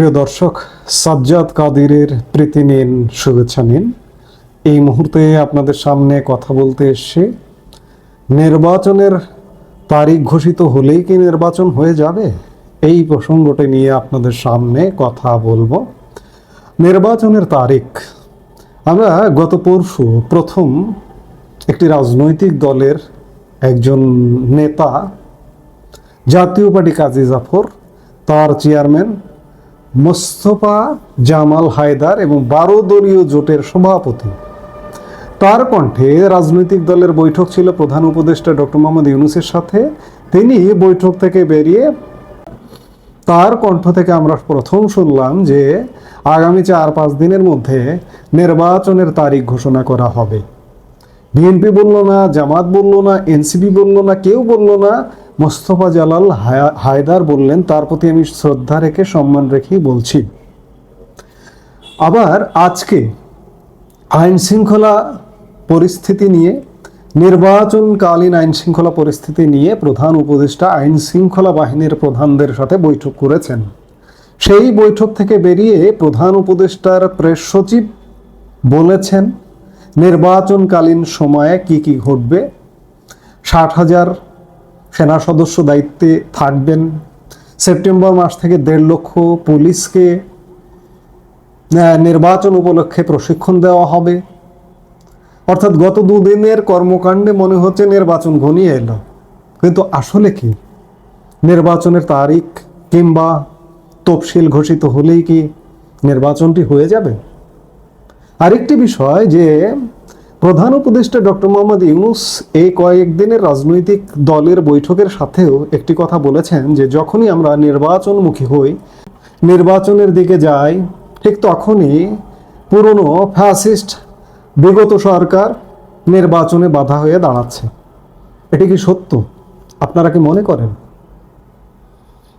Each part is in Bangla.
প্রিয় দর্শক, সাজ্জাদ কাদিরের প্রীতি নিন, শুভেচ্ছা নিন। এই মুহূর্তে আপনাদের সামনে কথা বলতে এসে নির্বাচনের তারিখ ঘোষিত হলেই কি নির্বাচন হয়ে যাবে? এই প্রসঙ্গটি নিয়ে আপনাদের সামনে কথা বলব। নির্বাচনের তারিখ। আমরা গত পরশু প্রথম একটি রাজনৈতিক দলের একজন নেতা, জাতীয় পার্টি কাজী জাফর, তার চেয়ারম্যান মোস্তফা জামাল হায়দার এবং বারো দলীয় জোটের সভাপতি। তার কণ্ঠে রাজনৈতিক দলের বৈঠক ছিল প্রধান উপদেষ্টা ডক্টর মোহাম্মদ ইউনুসের সাথে। তিনি বৈঠক থেকে বেরিয়ে তার কণ্ঠ থেকে আমরা প্রথম শুনলাম যে আগামী চার পাঁচ দিনের মধ্যে নির্বাচনের তারিখ ঘোষণা করা হবে। বিএনপি বলল না, জামাত বলল না, এনসিপি বলল না, কেউ বলল না মোস্তফা জালাল হায়া- হায়দার বললেন, তার প্রতি আমি শ্রদ্ধা রেখে সম্মান রেখেই বলছি। আবার আজকে আইন শৃঙ্খলা পরিস্থিতি নিয়ে, নির্বাচনকালীন আইন শৃঙ্খলা পরিস্থিতি নিয়ে প্রধান উপদেষ্টা আইন শৃঙ্খলা বাহিনীর প্রধানদের সাথে বৈঠক করেছেন। সেই বৈঠক থেকে বেরিয়ে প্রধান উপদেষ্টার প্রেস সচিব বলেছেন, নির্বাচনকালীন সময়ে কি কি ঘটবে? ষাট হাজার সেনা সদস্য দায়িত্বে থাকবেন। সেপ্টেম্বর মাস থেকে দেড় লক্ষ পুলিশকে নির্বাচন উপলক্ষে প্রশিক্ষণ দেওয়া হবে। অর্থাৎ গত দুদিনের কর্মকাণ্ডে মনে হচ্ছে নির্বাচন ঘনিয়ে এলো। কিন্তু আসলে কি? নির্বাচনের তারিখ কিংবা তফসিল ঘোষিত হলেই কি নির্বাচনটি হয়ে যাবে? আরেকটি বিষয় যে প্রধান উপদেষ্টা ডক্টর মোহাম্মদ ইউনুস এই কয়েকদিনের রাজনৈতিক দলের বৈঠকের সাথেও একটি কথা বলেছেন যে যখনই আমরা নির্বাচনমুখী হই, নির্বাচনের দিকে যাই, ঠিক তখনই পুরনো ফ্যাসিস্ট বিগত সরকার নির্বাচনে বাধা হয়ে দাঁড়াচ্ছে। এটি কি সত্য? আপনারা কি মনে করেন?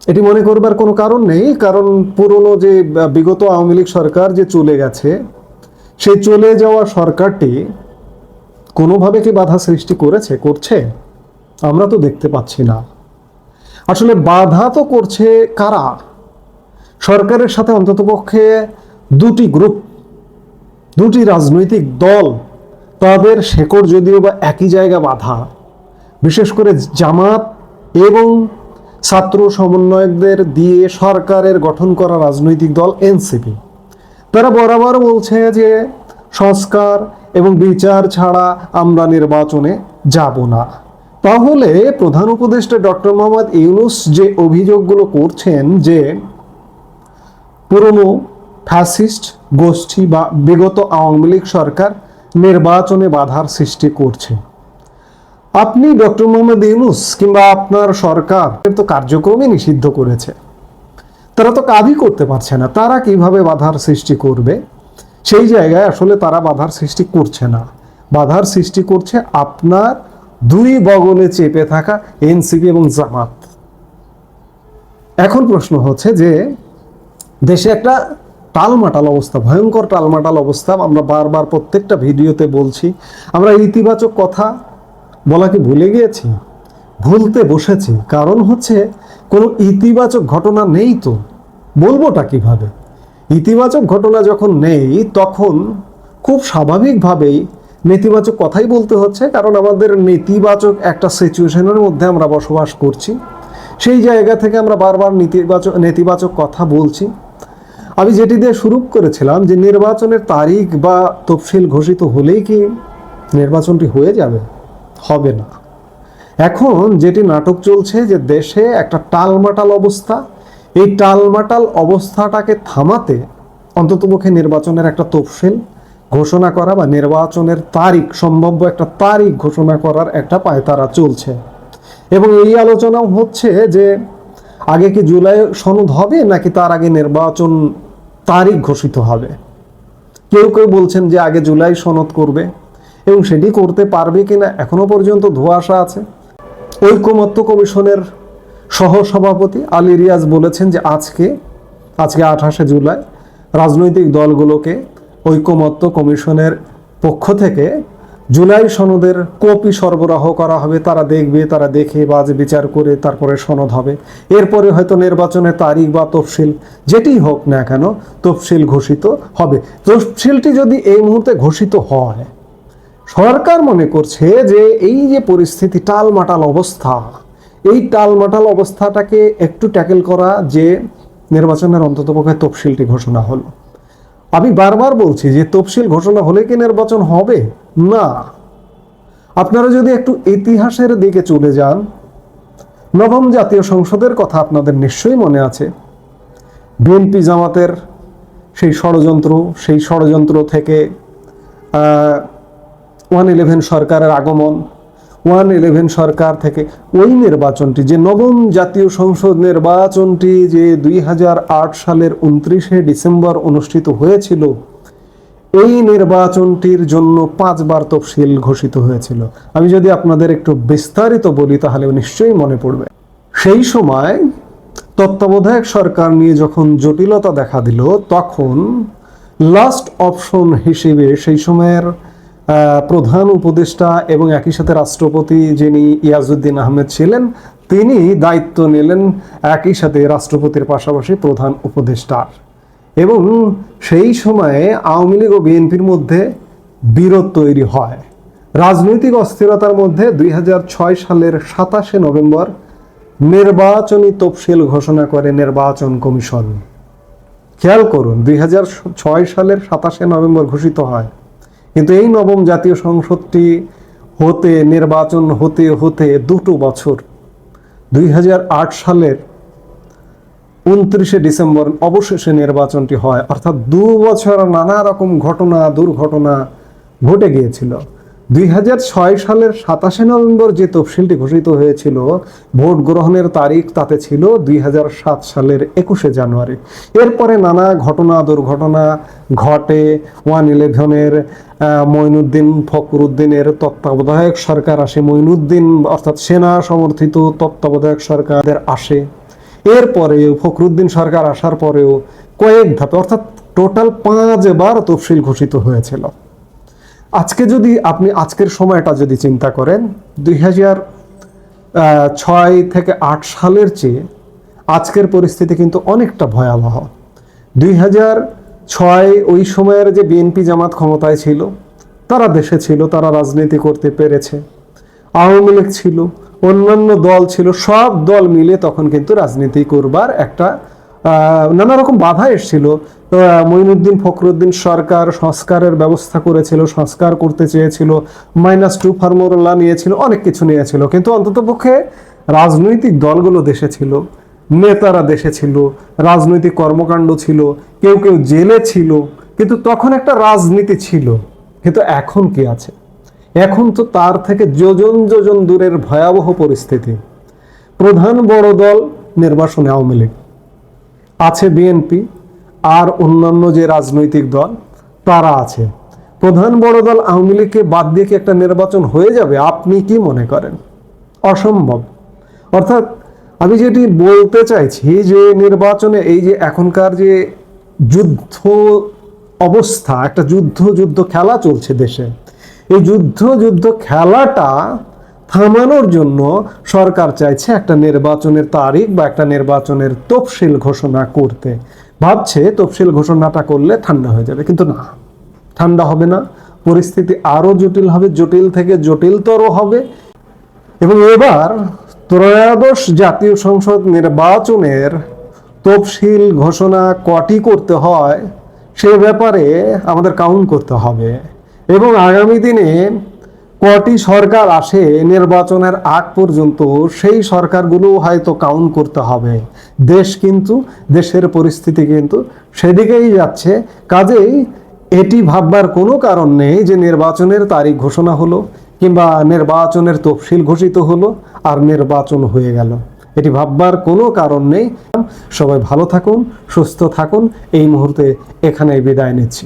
এটি মনে করবার কোনো কারণ নেই, কারণ পুরনো যে বিগত আওয়ামী লীগ সরকার যে চলে গেছে, সেই চলে যাওয়া সরকারটি কোনোভাবে কি বাধা সৃষ্টি করেছে? করছে? আমরা তো দেখতে পাচ্ছি না। আসলে বাধা তো করছে কারা? সরকারের সাথে অন্ততপক্ষে দুটি গ্রুপ, দুটি রাজনৈতিক দল, তাদের শেকড় যদিও বা একই জায়গা বাধা, বিশেষ করে জামাত এবং ছাত্র সমন্বয়কদের দিয়ে সরকারের গঠন করা রাজনৈতিক দল এনসিপি। তারা বরাবর বলছে যে সংস্কার এবং বিচার ছাড়া আমরা নির্বাচনে যাব না। তাহলে প্রধান উপদেষ্টা ডক্টর মোহাম্মদ ইউনুস যে অভিযোগগুলো করছেন যে পুরনো ফ্যাসিস্ট গোষ্ঠী বা বিগত আওয়ামী লীগ সরকার নির্বাচনে বাধার সৃষ্টি করছে। আপনি ডক্টর মোহাম্মদ ইউনুস কিংবা আপনার সরকার তো কার্যক্রমই নিষিদ্ধ করেছে। তারা তো কাজই করতে পারছে না। তারা কীভাবে বাধার সৃষ্টি করবে? সেই জায়গায় আসলে তারা বাধার সৃষ্টি করছে না। বাধার সৃষ্টি করছে আপনার দুই বগলে চেপে থাকা এনসিপি এবং জামাত। এখন প্রশ্ন হচ্ছে যে, দেশে একটা টালমাটাল অবস্থা, ভয়ঙ্কর টালমাটাল অবস্থা, আমরা বারবার প্রত্যেকটা ভিডিওতে বলছি, আমরা ইতিবাচক কথা বলা কি ভুলে গিয়েছি? ভুলতে বসেছি। কারণ হচ্ছে কোনো ইতিবাচক ঘটনা নেই তো। বলবোটা কীভাবে? ইতিবাচক ঘটনা যখন নেই, তখন খুব স্বাভাবিকভাবেই নেতিবাচক কথাই বলতে হচ্ছে, কারণ আমাদের নেতিবাচক একটা সিচুয়েশনের মধ্যে আমরা বসবাস করছি। সেই জায়গা থেকে আমরা বারবার নেতিবাচক নেতিবাচক কথা বলছি। আমি যেটি দিয়ে শুরু করেছিলাম যে নির্বাচনের তারিখ বা তফসিল ঘোষিত হলেই কি নির্বাচনটি হয়ে যাবে? হবে না। এখন যেটি নাটক চলছে যে দেশে একটা টালমাটাল অবস্থা এই টালমাটাল অবস্থাটাকে থামাতে অন্ততপক্ষে নির্বাচনের একটা তফসিল ঘোষণা করা বা নির্বাচনের তারিখ, সম্ভাব্য একটা তারিখ ঘোষণা করার একটা পায়তারা চলছে। এবং এই আলোচনাও হচ্ছে যে আগে কি জুলাই সনদ হবে নাকি তার আগে নির্বাচন তারিখ ঘোষিত হবে? কেউ কেউ বলছেন যে আগে জুলাই সনদ করবে এবং সেটি করতে পারবে কিনা এখনও পর্যন্ত ধোঁয়াশা আছে। ঐকমত্য কমিশনের সহসভাপতি আলী রিয়াজ বলেছেন যে আজকে আজকে আঠাশে জুলাই, রাজনৈতিক দলগুলোকে ঐকমত্য কমিশনের পক্ষ থেকে জুলাই সনদের কপি সরবরাহ করা হবে। তারা দেখবে, তারা দেখে বাজ বিচার করে তারপরে সনদ হবে। এরপরে হয়তো নির্বাচনের তারিখ বা তফসিল যেটি হোক না কেন তফসিল ঘোষিত হবে। তফসিলটি যদি এই মুহূর্তে ঘোষিত হয়, সরকার মনে করছে যে এই যে পরিস্থিতি, টালমাটাল অবস্থা এই টালমাটাল অবস্থাটাকে একটু ট্যাকেল করা যে নির্বাচনের অন্ততপক্ষে তফসিলটি ঘোষণা হলো। আমি বারবার বলছি যে তফসিল ঘোষণা হলে কি নির্বাচন হবে? না। আপনারা যদি একটু ইতিহাসের দিকে চলে যান, নবম জাতীয় সংসদের কথা আপনাদের নিশ্চয়ই মনে আছে। বিএনপি জামাতের সেই ষড়যন্ত্র সেই ষড়যন্ত্র থেকে ওয়ান ইলেভেন সরকারের আগমন ওয়ান ইলেভেন সরকার থেকে ওই নির্বাচনটি, যে নবম জাতীয় সংসদ নির্বাচনটি যে দুই হাজার আট সালের উনত্রিশে ডিসেম্বর অনুষ্ঠিত হয়েছিল, এই নির্বাচনটির জন্য পাঁচবার তফসিল ঘোষিত হয়েছিল। আমি যদি আপনাদের একটু বিস্তারিত বলি, তাহলে নিশ্চয়ই মনে পড়বে। সেই সময় তত্ত্বাবধায়ক সরকার নিয়ে যখন জটিলতা দেখা দিল, তখন লাস্ট অপশন হিসেবে সেই সময়ের প্রধান উপদেষ্টা এবং একই সাথে রাষ্ট্রপতি যিনি ইয়াজউদ্দিন আহমেদ ছিলেন, তিনি দায়িত্ব নিলেন একই সাথে রাষ্ট্রপতির পাশাপাশি প্রধান উপদেষ্টার। এবং সেই সময়ে আওয়ামী লীগ ও বিএনপির মধ্যে বিরোধ তৈরি হয়। রাজনৈতিক অস্থিরতার মধ্যে দুই হাজার ছয় সালের সাতাশে নভেম্বর নির্বাচনী তফসিল ঘোষণা করে নির্বাচন কমিশন। খেয়াল করুন, দুই হাজার ছয় সালের সাতাশে নভেম্বর ঘোষিত হয়। কিন্তু এই নবম জাতীয় সংসদটি হতে, নির্বাচন হতে হতে দুটো বছর, দুই হাজার আট সালের উনত্রিশে ডিসেম্বর অবশেষে নির্বাচনটি হয়, অর্থাৎ দু বছর নানা রকম ঘটনা, দুর্ঘটনা ঘটে গিয়েছিল। দুই হাজার ছয় সালের সাতাশে নভেম্বর যে তফসিলটি ঘোষিত হয়েছিল, ভোট গ্রহণের তারিখ তাতে ছিল দুই হাজার সাত সালের একুশে জানুয়ারি। এরপরে নানা ঘটনা, দুর্ঘটনা ঘটে। ওয়ান ইলেভেনের মঈনুদ্দিন ফখরুদ্দিনের তত্ত্বাবধায়ক সরকার আসে। মঈনুদ্দিন অর্থাৎ সেনা সমর্থিত তত্ত্বাবধায়ক সরকারদের আসে। এরপরে ফখরুদ্দিন সরকার আসার পরেও কয়েক ধাপে, অর্থাৎ টোটাল পাঁচবার তফসিল ঘোষিত হয়েছিল। আজকে যদি আপনি আজকের সময়টা যদি চিন্তা করেন, দুই হাজার ছয় থেকে আট সালের চেয়ে আজকের পরিস্থিতি কিন্তু অনেকটা ভয়াবহ। দুই হাজার ছয় ওই সময়ের যে বিএনপি জামাত ক্ষমতায় ছিল, তারা দেশে ছিল, তারা রাজনীতি করতে পেরেছে। আওয়ামী লীগ ছিল, অন্যান্য দল ছিল, সব দল মিলে তখন কিন্তু রাজনীতি করবার একটা নানা রকম বাধা এসেছিল। মঈনুদ্দিন ফখরুদ্দিন সরকার সংস্কারের ব্যবস্থা করেছিল, সংস্কার করতে চেয়েছিল মাইনাস টু ফর্মুলা নিয়েছিল, অনেক কিছু নিয়েছিল। কিন্তু অন্ততপক্ষে রাজনৈতিক দলগুলো দেশে ছিল, নেতারা দেশে ছিল, রাজনৈতিক কর্মকাণ্ড ছিল, কেউ কেউ জেলে ছিল, কিন্তু তখন একটা রাজনীতি ছিল। কিন্তু এখন কি আছে? এখন তো তার থেকে যোজন যোজন দূরের ভয়াবহ পরিস্থিতি। প্রধান বড় দল নির্বাচনে আওয়ামী লীগ। আছে বিএনপি আর অন্যান্য যে রাজনৈতিক দল, তারা আছে। প্রধান বড় দল আওয়ামী লীগকে বাদ দিয়ে কি একটা নির্বাচন হয়ে যাবে? আপনি কি মনে করেন? অসম্ভব। অর্থাৎ আমি যেটি বলতে চাইছি যে নির্বাচনে এই যে এখনকার যে যুদ্ধ অবস্থা, একটা যুদ্ধ যুদ্ধ খেলা চলছে দেশে। এই যুদ্ধ যুদ্ধ খেলাটা থামানোর জন্য সরকার চাইছে একটা নির্বাচনের তারিখ বা একটা নির্বাচনের তফসিল ঘোষণা করতে। ভাবছে তফসিল ঘোষণাটা করলে ঠান্ডা হয়ে যাবে, কিন্তু না। ঠান্ডা হবে না, পরিস্থিতি আরও জটিল হবে, জটিল থেকে জটিলতর হবে। এবং এবার ত্রয়োদশ জাতীয় সংসদ নির্বাচনের তফসিল ঘোষণা কটি করতে হয়, সে ব্যাপারে আমাদের কাউন্ট করতে হবে। এবং আগামী দিনে কটি সরকার আসে নির্বাচনের আগ পর্যন্ত, সেই সরকারগুলো হয়তো কাউন্ট করতে হবে। দেশ কিন্তু, দেশের পরিস্থিতি কিন্তু সেদিকেই যাচ্ছে। কাজেই এটি ভাববার কোনো কারণ নেই যে নির্বাচনের তারিখ ঘোষণা হলো কিংবা নির্বাচনের তফসিল ঘোষিত হলো আর নির্বাচন হয়ে গেল। এটি ভাববার কোনো কারণ নেই। সবাই ভালো থাকুন, সুস্থ থাকুন। এই মুহূর্তে এখানেই বিদায় নিচ্ছি।